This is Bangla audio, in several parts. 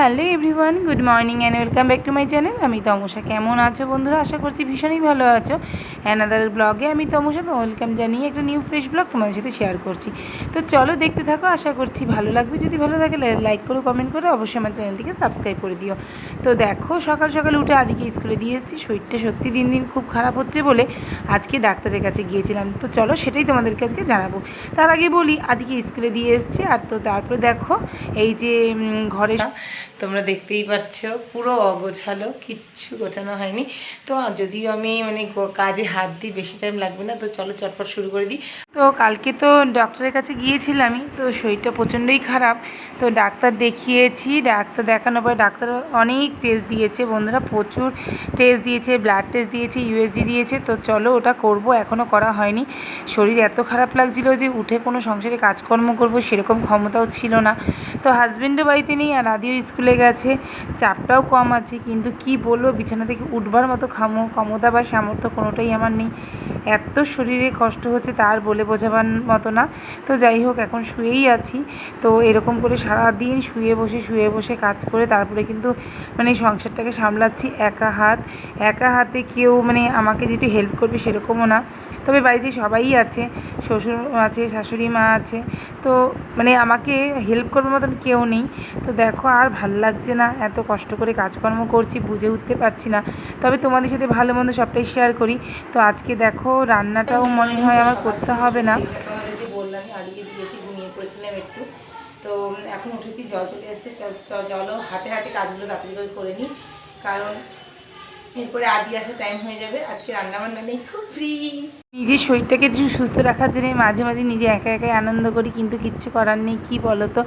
Hello everyone, good morning and welcome back to my channel আমি তমসা কেমন আছো বন্ধুরা? আশা করছি ভীষণই ভালো আছো। অ্যানাদার ব্লগে আমি তমসা তো ওয়েলকাম জানিয়ে একটা নিউ ফ্রেশ ব্লগ তোমাদের সাথে শেয়ার করছি। তো চলো দেখতে থাকো, আশা করছি ভালো লাগবে। যদি ভালো লাগে লাইক করো কমেন্ট করো, অবশ্যই আমার চ্যানেলটিকে সাবস্ক্রাইব করে দিও। তো দেখো, সকাল সকাল উঠে আদিকে স্কুলে দিয়ে এসেছি। শরীরটা সত্যি দিন দিন খুব খারাপ হচ্ছে বলে আজকে ডাক্তারের কাছে গিয়েছিলাম। তো চলো সেটাই তোমাদেরকে আজকে জানাব। তার আগে বলি, আদিকে স্কুলে দিয়ে এসছে। আর তো তারপরে দেখো, এই যে ঘরে তোমরা দেখতেই পাচ্ছ, পুরো অগোছালো, কিচ্ছু গোছানো হয়নি। তো যদিও আমি মানে কাজে হাত দিই বেশি টাইম লাগবে না, তো চলো চটপট শুরু করে দিই। তো কালকে তো ডক্টরের কাছে গিয়েছিলামই, তো শরীরটা প্রচণ্ডই খারাপ, তো ডাক্তার দেখিয়েছি, ডাক্তার দেখানোর পরে ডাক্তার অনেক টেস্ট দিয়েছে, বন্ধুরা প্রচুর টেস্ট দিয়েছে ব্লাড টেস্ট দিয়েছে ইউএসজি দিয়েছে, তো চলো ওটা করব এখনও করা হয়নি। শরীর এত খারাপ লাগছিল যে উঠে কোনো সংসারে কাজকর্ম করব সেরকম ক্ষমতাও ছিল না। তো হাজব্যান্ডও বাড়িতে নেই আর আদিও স্কুলে গেছে, চাপটাও কম আছে, কিন্তু কি বলব, বিছানা থেকে উঠবার মতো ক্ষমতা বা সামর্থ্য কোনোটাই আমার নেই। এত শরীরে কষ্ট হচ্ছে তার বলে বোঝাবার মতো না। তো যাই হোক, এখন শুয়েই আছি। তো এরকম করে সারা দিন শুয়ে বসে শুয়ে বসে কাজ করে তারপরে কিন্তু মানে সংসারটাকে সামলাচ্ছি একা হাত। একা হাতে কেউ মানে আমাকে যেটু হেল্প করবে সেরকমও না। তবে বাড়িতে সবাই আছে, শ্বশুর আছে, শাশুড়ি মা আছে। তো মানে আমাকে হেল্প করবার মতন কেউ নেই। তো দেখো আর ভালো লাগছে না। এত কষ্ট করে কাজকর্ম করছি, বুঝে উঠতে পারছি না। তবে তোমাদের সাথে ভালো মন্দ সবটাই শেয়ার করি। তো আজকে দেখো রান্নাটাও মনে হয় আমার করতে হবে না। ঘুমিয়ে পড়েছিলাম একটু। তো এখন উঠেছি, জল চলে এসছে। জলও হাতে হাতে কাজগুলো তাড়াতাড়ি করে নিই। কারণ এরপরে আদি আসার টাইম হয়ে যাবে। আজকে রান্নাবান্না নেই, খুব ফ্রি নিজের শরীরটাকে সুস্থ রাখার জন্য মাঝে মাঝে নিজে একা একাই আনন্দ করি, কিন্তু কিচ্ছু করার নেই। কী বলো তো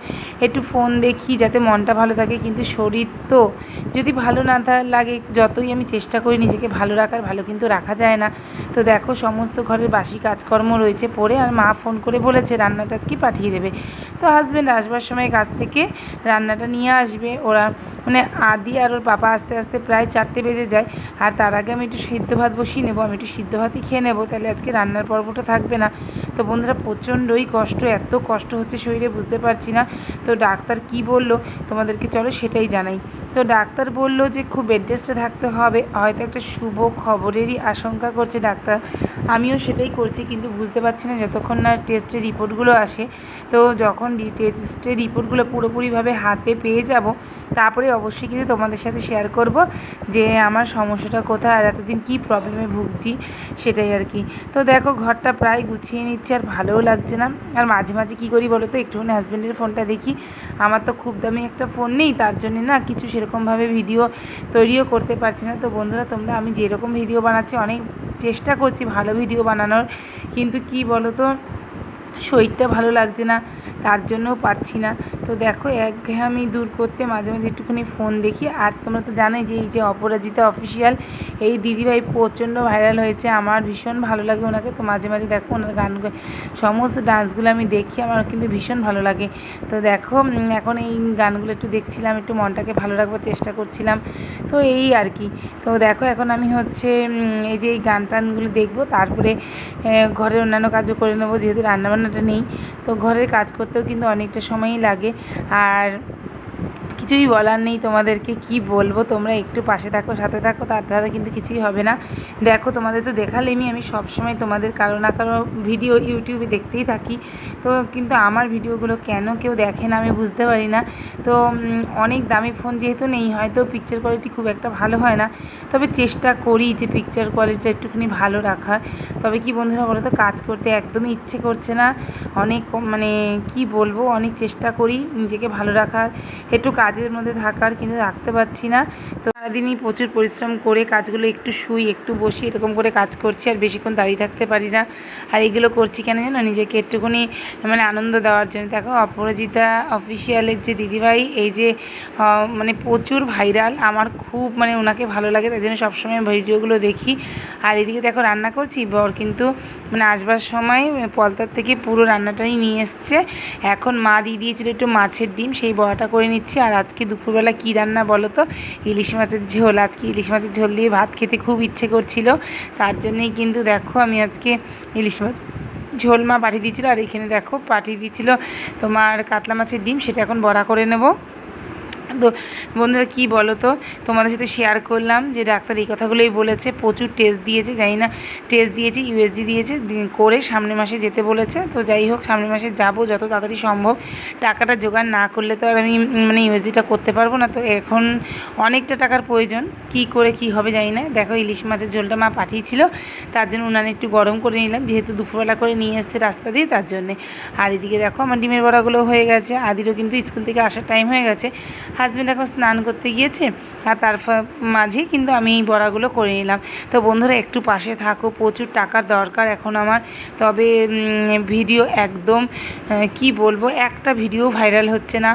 একটু ফোন দেখি যাতে মনটা ভালো থাকে, কিন্তু শরীর তো যদি ভালো না লাগে, যতই আমি চেষ্টা করি নিজেকে ভালো রাখার, ভালো কিন্তু রাখা যায় না। তো দেখো, সমস্ত ঘরের বাসি কাজকর্ম রয়েছে পড়ে, আর মা ফোন করে বলেছে, রান্নাটা আজকে পাঠিয়ে দেবে। তো হাজব্যান্ড আসবার সময় কাছ থেকে রান্নাটা নিয়ে আসবে। ওরা মানে আদি আর ওর পাপা আস্তে আস্তে প্রায় চারটে বেজে যায়। আর তার আগে আমি একটু সিদ্ধ ভাত বসিয়ে নেব, আমি একটু সিদ্ধ ভাতই খেয়ে নেব। তাহলে আজকে রান্নার পর্বটা থাকবে না। তো বন্ধুরা, প্রচণ্ডই কষ্ট, এত কষ্ট হচ্ছে শরীরে, বুঝতে পারছি না। তো ডাক্তার কি বলল? তোমাদেরকে চলো সেটাই জানাই। তো ডাক্তার বলল যে, খুব বেড রেস্টে থাকতে হবে। হয়তো একটা শুভ খবরেরই আশঙ্কা করছে ডাক্তার। আমিও সেটাই করছি, কিন্তু বুঝতে পারছি না যতক্ষণ না টেস্টের রিপোর্টগুলো আসে। তো যখন টেস্টের রিপোর্টগুলো পুরোপুরিভাবে হাতে পেয়ে যাব, তারপরে অবশ্যই কিন্তু তোমাদের সাথে শেয়ার করব যে, আমার সমস্যাটা কোথায় আর এতদিন কী প্রবলেমে ভুগছি, সেটাই আর কি। তো দেখো, ঘরটা প্রায় গুছিয়ে নিচ্ছে আর ভালোও লাগছে না। আর মাঝে মাঝে কী করি বলো তো, একটুখানি হাজব্যান্ডের ফোনটা দেখি। আমার তো খুব দামি একটা ফোন নেই, তার জন্য না কিছু সেরকমভাবে ভিডিও তৈরিও করতে পারছি না। তো বন্ধুরা, তোমরা আমি যেরকম ভিডিও বানাচ্ছি, অনেক চেষ্টা করছি ভালো ভিডিও বানানোর। কিন্তু কি বলো তো, শরীরটা ভালো লাগছে না, তার জন্যও পারছি না। তো দেখো, একঘেয়ামি দূর করতে মাঝে মাঝে একটুখানি ফোন দেখি। আর তোমরা তো জানোই যে এই যে অপরাজিতা অফিসিয়াল এই দিদিভাই প্রচণ্ড ভাইরাল হয়েছে। আমার ভীষণ ভালো লাগে ওনাকে। তো মাঝে মাঝে দেখো ওনার গান সমস্ত ডান্সগুলো আমি দেখি, আমার কিন্তু ভীষণ ভালো লাগে। তো দেখো এখন এই গানগুলো একটু দেখছিলাম, একটু মনটাকে ভালো রাখবার চেষ্টা করছিলাম। তো এই আর কি। তো দেখো, এখন আমি হচ্ছে এই যে এই গান টানগুলো দেখব, তারপরে ঘরের অন্যান্য কাজও করে নেব, যেহেতু রান্নাবান্নাটা নেই। তো ঘরের কাজ করতেও কিন্তু অনেকটা সময়ই লাগে। আর কিছুই বলার নেই তোমাদেরকে, কি বলব? তোমরা একটু পাশে থাকো, সাথে থাকো, তার দ্বারা কিন্তু কিছুই হবে না। দেখো, তোমাদের তো দেখালেমই, আমি সব সময় তোমাদের কারও না কারও ভিডিও ইউটিউবে দেখতেই থাকি। তো কিন্তু আমার ভিডিওগুলো কেন কেউ দেখে না, আমি বুঝতে পারি না। তো অনেক দামি ফোন যেহেতু নেই, হয়তো পিকচার কোয়ালিটি খুব একটা ভালো হয় না। তবে চেষ্টা করি যে পিকচার কোয়ালিটিটা একটুখানি ভালো রাখার। তবে কি বন্ধুরা বলো তো, কাজ করতে একদমই ইচ্ছে করছে না। অনেক মানে কি বলব, অনেক চেষ্টা করি নিজেকে ভালো রাখার। একটু কাজের মধ্যে থাকার কিন্তু রাখতে পারছি না। তো সারাদিনই প্রচুর পরিশ্রম করে কাজগুলো একটু শুই, একটু বসি, এরকম করে কাজ করছি আর বেশিক্ষণ দাঁড়িয়ে থাকতে পারি না। আর এগুলো করছি কেন জানো? নিজেকে একটুখানি মানে আনন্দ দেওয়ার জন্য। দেখো, অপরাজিতা অফিসিয়ালের যে দিদিভাই, এই যে মানে প্রচুর ভাইরাল। আমার খুব মানে ওনাকে ভালো লাগে, তাই জন্য সবসময় ভিডিওগুলো দেখি। আর এদিকে দেখো, রান্না করছি। বর কিন্তু মানে আসবার সময় পলতার থেকে পুরো রান্নাটাই নিয়ে এসছে। এখন মা দিয়ে দিয়েছিল একটু মাছের ডিম, সেই বড়াটা করে নিচ্ছি। আর আজকে দুপুরবেলা কী রান্না বলো তো? ইলিশ মাছের ঝোল, আজকে ইলিশ মাছের ঝোল দিয়ে ভাত খেতে খুব ইচ্ছে করছিল। তার জন্যই কিন্তু দেখো আমি আজকে ইলিশ মাছ ঝোল মা পাঠিয়ে দিয়েছিলো আর এখানে দেখো পাঠিয়ে দিয়েছিল তোমার কাতলা মাছের ডিম, সেটা এখন বড়া করে নেব। তো বন্ধুরা কী বলো তো? তোমাদের সাথে শেয়ার করলাম যে ডাক্তার এই কথাগুলোই বলেছে। প্রচুর টেস্ট দিয়েছে, জানি না টেস্ট দিয়েছে ইউএসজি দিয়েছে করে সামনের মাসে যেতে বলেছে। তো যাই হোক, সামনের মাসে যাব যত তাড়াতাড়ি সম্ভব। টাকাটা জোগাড় না করলে তো আর আমি মানে ইউএসজিটা করতে পারব না। তো এখন অনেকটা টাকার প্রয়োজন। কি করে কি হবে জানি না। দেখো, ইলিশ মাছের ঝোলটা মা পাঠিয়েছিল। তার জন্য উনানে একটু গরম করে নিলাম। যেহেতু দুপুরবেলা করে নিয়ে এসছে রাস্তা দিয়ে, তার জন্যে। আর এদিকে দেখো, আমার ডিমের বড়াগুলো হয়ে গেছে। আদিরও কিন্তু স্কুল থেকে আসার টাইম হয়ে গেছে। হাজব্যান্ড এখন স্নান করতে গিয়েছে। আর তার মাঝেই কিন্তু আমি এই বড়াগুলো করে নিলাম। তো বন্ধুরা একটু পাশে থাকো, প্রচুর টাকার দরকার এখন আমার। তবে ভিডিও একদম কি বলব, একটা ভিডিও ভাইরাল হচ্ছে না,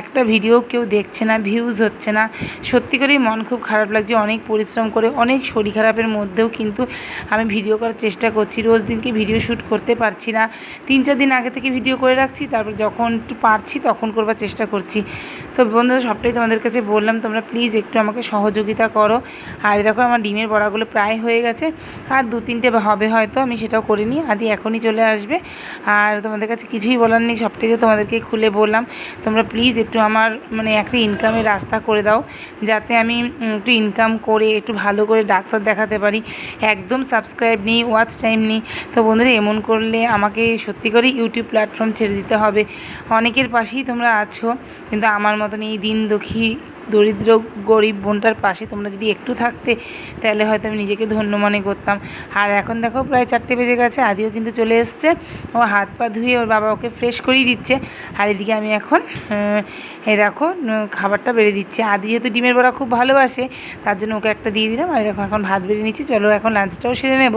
একটা ভিডিও কেউ দেখছে না ভিউজ হচ্ছে না। সত্যি করেই মন খুব খারাপ লাগছে, অনেক পরিশ্রম করে, অনেক শরীর খারাপের মধ্যেও কিন্তু আমি ভিডিও করার চেষ্টা করছি। রোজ দিনকে ভিডিও শ্যুট করতে পারছি না। তিন চার দিন আগে থেকে ভিডিও করে রাখছি, তারপর যখন একটু পারছি তখন করবার চেষ্টা করছি। তো বন্ধুরা সবটাই তোমাদের কাছে বললাম, তোমরা প্লিজ একটু আমাকে সহযোগিতা করো। আর দেখো আমার ডিমের বড়াগুলো প্রায় হয়ে গেছে। আর দু তিনটে হবে হয়তো, আমি সেটাও করে নিই আদি এখনই চলে আসবে। আর তোমাদের কাছে কিছুই বলার নেই, সবটাই তো তোমাদেরকে খুলে বললাম। তোমরা প্লিজ একটু আমার মানে একটা ইনকামের রাস্তা করে দাও, যাতে আমি একটু ইনকাম করে, একটু ভালো করে ডাক্তার দেখাতে পারি। একদম সাবস্ক্রাইব নেই ওয়াচ টাইম নেই। তো বন্ধুরা, এমন করলে আমাকে সত্যি করে ইউটিউব প্ল্যাটফর্ম ছেড়ে দিতে হবে। অনেকের পাশেই তোমরা আছো, কিন্তু আমার মতন এই দিন দুঃখী দরিদ্র, গরিব বোনটার পাশে তোমরা যদি একটু থাকতে, তাহলে হয়তো আমি নিজেকে ধন্য মনে করতাম। আর এখন দেখো প্রায় চারটে বেজে গেছে, আদিও কিন্তু চলে এসছে। ও হাত পা ধুয়ে ওর বাবা ওকে ফ্রেশ করিয়ে দিচ্ছে। আর এদিকে আমি এখন এ দেখো খাবারটা বেড়ে দিচ্ছে। আদি যেহেতু ডিমের বড়া খুব ভালোবাসে, তার জন্য ওকে একটা দিয়ে দিলাম। আর দেখো এখন ভাত বেড়ে নিচ্ছি। চলো এখন লাঞ্চটাও সেরে নেব।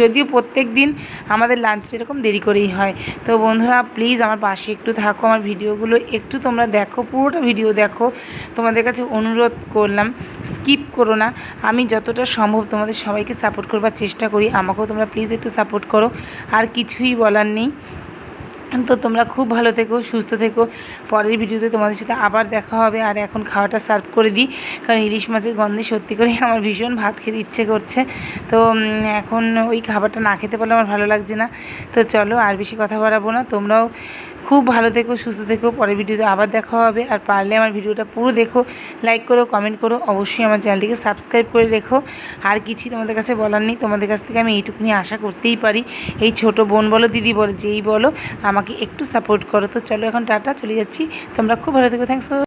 যদিও প্রত্যেক দিন আমাদের লাঞ্চটা এরকম দেরি করেই হয়। তো বন্ধুরা প্লিজ আমার পাশে একটু থাকো। আমার ভিডিওগুলো একটু তোমরা দেখো, পুরোটা ভিডিও দেখো। তোমাদের কাছে অনুরোধ করলাম স্কিপ করো না। আমি যতটা সম্ভব তোমাদের সবাইকে সাপোর্ট করবার চেষ্টা করি। আমাকেও তোমরা প্লিজ একটু সাপোর্ট করো। আর কিছুই বলার নেই। তো তোমরা খুব ভালো থেকো, সুস্থ থেকো। পরের ভিডিওতে তোমাদের সাথে আবার দেখা হবে। আর এখন খাওয়াটা সার্ভ করে দিই। কারণ ইলিশ মাছের গন্ধে সত্যি করে আমার ভীষণ ভাত খেতে ইচ্ছে করছে। তো এখন ওই খাবারটা না খেতে পারলে আমার ভালো লাগছে না। তো চলো আর বেশি কথা বাড়াবো না। তোমরাও খুব ভালো থেকো, সুস্থ থেকো। পরের ভিডিওতে আবার দেখা হবে। আর পারলে আমার ভিডিওটা পুরো দেখো লাইক করো কমেন্ট করো। অবশ্যই আমার চ্যানেলটিকে সাবস্ক্রাইব করে রেখো। আর কিছুই তোমাদের কাছে বলার নেই, তোমাদের কাছ থেকে আমি এইটুকুনি আশা করতেই পারি। এই ছোট বোন বলো, দিদি বলো, যেই বলো, আমাকে একটু সাপোর্ট করো। তো চলো এখন টাটা, চলে যাচ্ছি। তোমরা খুব ভালো থেকো থ্যাংকস